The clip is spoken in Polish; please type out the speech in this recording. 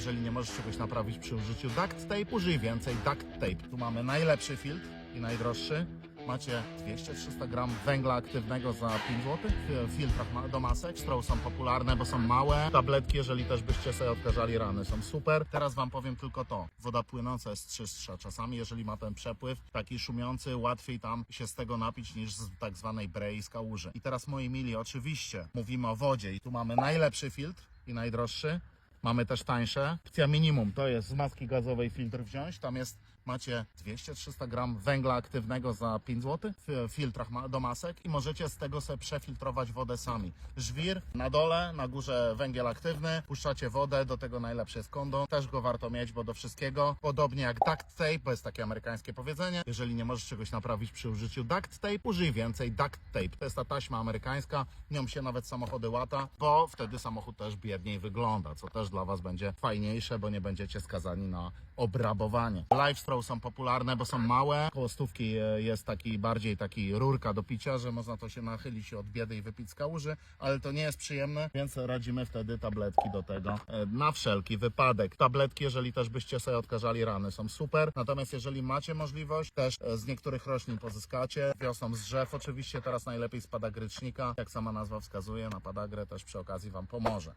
Jeżeli nie możesz czegoś naprawić przy użyciu duct tape, użyj więcej duct tape. Tu mamy najlepszy filtr i najdroższy. Macie 200-300 gram węgla aktywnego za 5 zł w filtrach do masek. Stroł są popularne, bo są małe. Tabletki, jeżeli też byście sobie odkażali rany, są super. Teraz wam powiem tylko to. Woda płynąca jest czystsza. Czasami, jeżeli ma ten przepływ taki szumiący, łatwiej tam się z tego napić niż z tak zwanej brei z kałuży. I teraz moi mili, oczywiście mówimy o wodzie i tu mamy najlepszy filtr i najdroższy. Mamy też tańsze. Opcja minimum to jest z maski gazowej filtr wziąć. Tam jest, macie 200-300 gram węgla aktywnego za 5 zł w filtrach do masek i możecie z tego sobie przefiltrować wodę sami. Żwir na dole, na górze węgiel aktywny, puszczacie wodę, do tego najlepszy jest kondom. Też go warto mieć, bo do wszystkiego. Podobnie jak duct tape, bo jest takie amerykańskie powiedzenie. Jeżeli nie możesz czegoś naprawić przy użyciu duct tape, użyj więcej duct tape. To jest ta taśma amerykańska, nią się nawet samochody łata, bo wtedy samochód też biedniej wygląda, co też dla Was będzie fajniejsze, bo nie będziecie skazani na obrabowanie. Lifestraw są popularne, bo są małe. Koło stówki e, jest taki bardziej taki rurka do picia, że można to się nachylić od biedy i wypić z kałuży, ale to nie jest przyjemne, więc radzimy wtedy tabletki do tego e, na wszelki wypadek. Tabletki, jeżeli też byście sobie odkażali rany, są super. Natomiast jeżeli macie możliwość, też e, z niektórych roślin pozyskacie. Wiosną z drzew oczywiście, teraz najlepiej z padagrycznika. Jak sama nazwa wskazuje, na padagrę też przy okazji Wam pomoże.